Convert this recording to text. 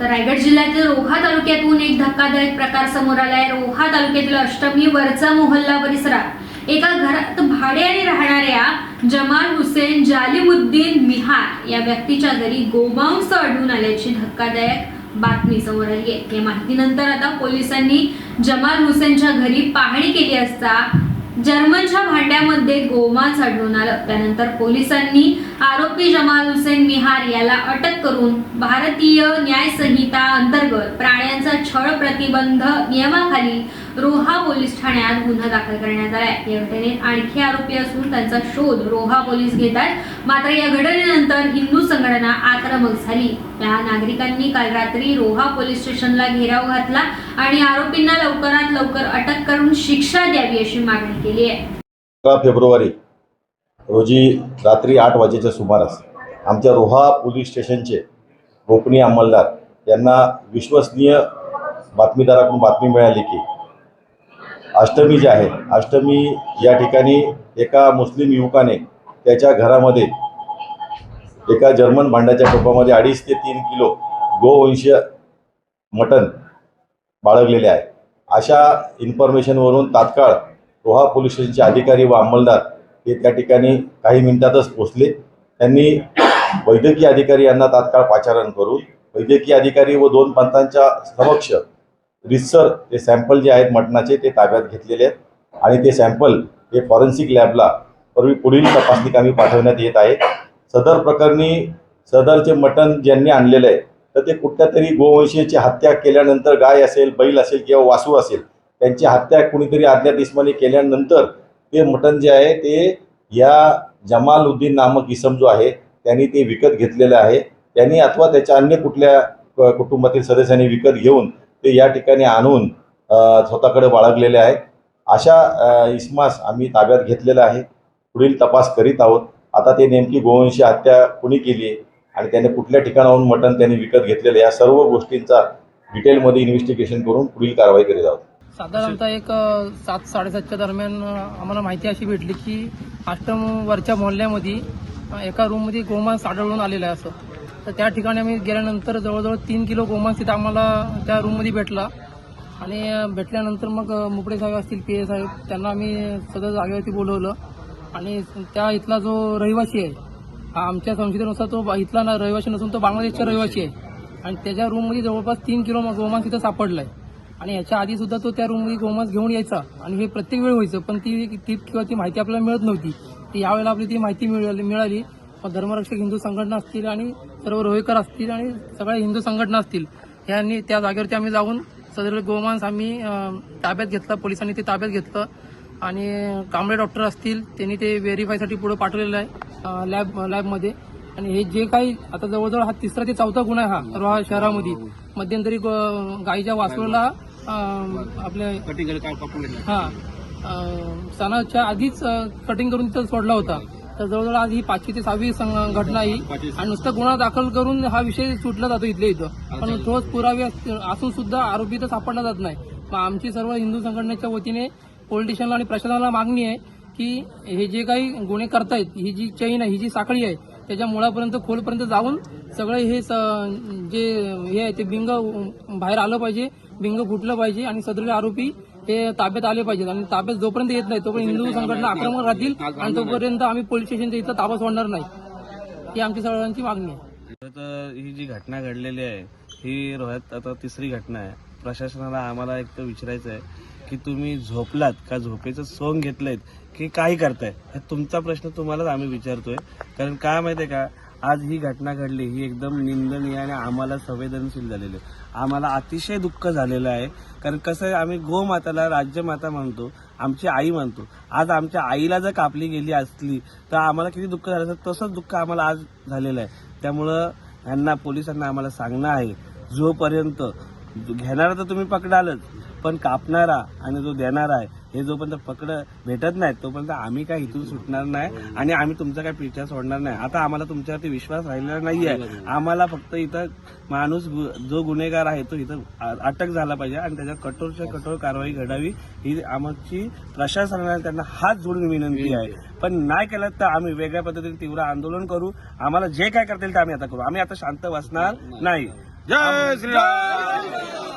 तर रायगड जिल्ह्यातील रोहा तालुक्यातून एक धक्कादायक प्रकार समोर आलाय. रोहा तालुक्यातील अष्टमी वरचा मोहल्ला परिसरात एका घरात भाड्याने राहणाऱ्या जमाल हुसेन जालिमुद्दीन मिहार या व्यक्तीच्या घरी गोमांस आढळून आल्याची धक्कादायक बातमी समोर आली आहे. या माहितीनंतर आता पोलिसांनी जमाल हुसेनच्या घरी पाहणी केली असता जर्मनच्या भांड्यामध्ये गोमांस आढळून आलं. त्यानंतर पोलिसांनी आरोपी जमाल हुसेन मिहार याला अटक करून भारतीय न्याय संहिता अंतर्गत प्राण्यांचा छळ प्रतिबंध नियमाखाली रोहा पोलीस ठाण्यात गुन्हा दाखल करण्यात आलाय. या घटनेत आणखी आरोपी असून त्यांचा शोध रोहा पोलीस घेत आहेत. मात्र या घटनेनंतर हिंदू संघटना आक्रमक झाली. या नागरिकांनी काल रात्री रोहा पोलीस स्टेशनला घेराव घातला आणि आरोपींना लवकरात लवकर अटक करून शिक्षा द्यावी अशी मागणी केली आहे. अकरा फेब्रुवारी रोजी रात्री आठ वाजेच्या सुमारास आमच्या रोहा पोलीस स्टेशनचे गोपनीय अंमलदार यांना विश्वसनीय बातमीदाराकडून बातमी मिळाली की अष्टमी जी आहे अष्टमी या ठिकाणी एका मुस्लिम युवकाने त्याच्या घरामध्ये एका जर्मन भांड्याच्या टोपामध्ये अडीच ते तीन किलो गोवंशीय मटण बाळगलेले आहे. अशा इन्फॉर्मेशनवरून तात्काळ रोहा पोलीस स्टेशनचे अधिकारी व अंमलदार हे त्या ठिकाणी काही मिनिटातच पोचले त्यांनी वैद्यकीय अधिकारी यांना तात्काळ पाचारण करून वैद्यकीय अधिकारी व दोन पंथांच्या समक्ष रिसर ते सॅम्पल जे आहेत मटणाचे ते ताब्यात घेतलेले आहेत. आणि ते सॅम्पल हे फॉरेन्सिक लॅबला पूर्वी पुढील तपासणी कामी पाठवण्यात येत आहे. सदर प्रकरणी सदरचे मटण ज्यांनी आणलेलं आहे तर ते कुठल्या तरी गोवंशीची हत्या केल्यानंतर गाय असेल बैल असेल किंवा वासू असेल त्यांची हत्या कुणीतरी आदल्या दिसमाने केल्यानंतर ते मटण जे आहे ते या जमालउद्दीन नामक इसम जो आहे त्यांनी ते विकत घेतलेलं आहे. त्यांनी अथवा त्याच्या अन्य कुठल्या कुटुंबातील सदस्यांनी विकत घेऊन ते या ठिकाणी आणून स्वतःकडे बाळगलेले आहे अशा इस्मास आम्ही ताब्यात घेतलेला आहे. पुढील तपास करीत आहोत. आता ते नेमकी गोवंशी हत्या कुणी केली आहे आणि त्याने कुठल्या ठिकाणाहून मटण त्यांनी विकत घेतलेलं आहे या सर्व गोष्टींचा डिटेलमध्ये इन्व्हेस्टिगेशन करून पुढील कारवाई करीत आहोत. साधारणतः एक सात साडेसातच्या दरम्यान आम्हाला माहिती अशी भेटली की आष्टम वरच्या मोहल्ल्यामध्ये एका रूममध्ये गोमांस आढळून आलेलं आहे असं. तर त्या ठिकाणी आम्ही गेल्यानंतर जवळजवळ तीन किलो गोमांस तिथं आम्हाला त्या रूममध्ये भेटला. आणि भेटल्यानंतर मग अ, मुपडे साहेब असतील पी ए साहेब त्यांना आम्ही सदर जागेवरती बोलवलं. आणि त्या इथला जो रहिवासी आहे हा आमच्या संशोधनानुसार तो इथला ना रहिवासी नसून तो बांगलादेशचा. रहिवासी आहे. आणि त्याच्या रूममध्ये जवळपास तीन किलो गोमांस तिथं सापडलाय. आणि याच्या आधी सुद्धा तो त्या रूममध्ये गोमांस घेऊन यायचा. आणि हे प्रत्येक वेळ व्हायचं पण ती ती किंवा ती माहिती आपल्याला मिळत नव्हती. ती यावेळेला आपली ती माहिती मिळाली. धर्मरक्षक हिंदू संघटना असतील आणि सर्व रोहेकर असतील आणि सगळ्या हिंदू संघटना असतील यांनी त्या जागेवरती आम्ही जाऊन सदर गोमांस आम्ही ताब्यात घेतला पोलिसांनी ते ताब्यात घेतलं. आणि कांबळे डॉक्टर असतील त्यांनी ते व्हेरीफायसाठी पुढे पाठवलेलं आहे लॅब लॅबमध्ये आणि हे जे काही आता जवळजवळ हा तिसरा ते चौथा गुन्हा हा रोहा शहरामध्ये. मध्यंतरी ग- गाईच्या वासरूला आपल्या हा सणाच्या आधीच कटिंग करून तिथं सोडला होता. तर जवळजवळ आज ही पाचवी ते सहावी सं- घटना ही. आणि नुसतं गुन्हा दाखल करून हा विषय सुटला जातो इथल्या इथं. पण ठोस पुरावे अस- असून सुद्धा आरोपी तर सापडला जात नाही. मग आमची सर्व हिंदू संघटनेच्या वतीने पोलिटिशियनला आणि प्रशासनाला मागणी आहे की हे जे काही गुन्हे करतायत ही जी चैन आहे ही जी साखळी आहे त्याच्या मुळापर्यंत खोलपर्यंत जाऊन सगळे हे स- जे हे आहे ते बिंग बाहेर आलं पाहिजे बिंग फुटलं पाहिजे आणि सदरील आरोपी ते ताब्यात आले पाहिजेत आणि ताब्यात जोपर्यंत येत नाही तोपर्यंत हिंदू संघटना आक्रमक राहतील आणि तोपर्यंत आम्ही पोलीस स्टेशनच्या इथं ताबा सोडणार नाही. ही आमची सर्वांची मागणी आहे. तर ही जी घटना घडलेली आहे ही रोह्यात आता तिसरी घटना आहे. प्रशासनाला आम्हाला एक तर विचारायचं आहे की तुम्ही झोपलात का? झोपेचं सोंग घेतलंय की काही करताय? हा तुमचा प्रश्न तुम्हालाच आम्ही विचारतोय. कारण काय माहितीये का? आज ही घटना घडली ही एकदम निंदनीय आणि आम्हाला संवेदनशील झालेली आहे. आम्हाला अतिशय दुःख झालेलं आहे. कारण कसं आहे आम्ही गोमाताला राज्यमाता मानतो आमची आई मानतो आज आमच्या आईला जर कापली गेली असली तर आम्हाला किती दुःख झालं असतं तसंच दुःख आम्हाला आज झालेलं आहे. त्यामुळं यांना पोलिसांना आम्हाला सांगणं आहे जोपर्यंत घेणारा तर तुम्ही पकडालच पण कापणारा आणि जो देणारा आहे हे जोपर्यंत पकड भेटत नाही तोपर्यंत आम्ही काय इथून सुटणार नाही आणि आम्ही तुमचा काय पिछा सोडणार नाही. आता आम्हाला तुमच्यावरती विश्वास राहिलेला नाही आहे आम्हाला फक्त इथं माणूस जो गुन्हेगार आहे तो इथं अटक झाला पाहिजे आणि त्याच्यावर कठोरच्या कठोर कारवाई घडावी ही आमची प्रशासनाला त्यांना हात जोडून विनंती आहे. पण नाही केलं तर आम्ही वेगळ्या पद्धतीने तीव्र आंदोलन करू. आम्हाला जे काय करता येईल ते आम्ही आता करू. आम्ही आता शांत बसणार नाही. जय श्री राम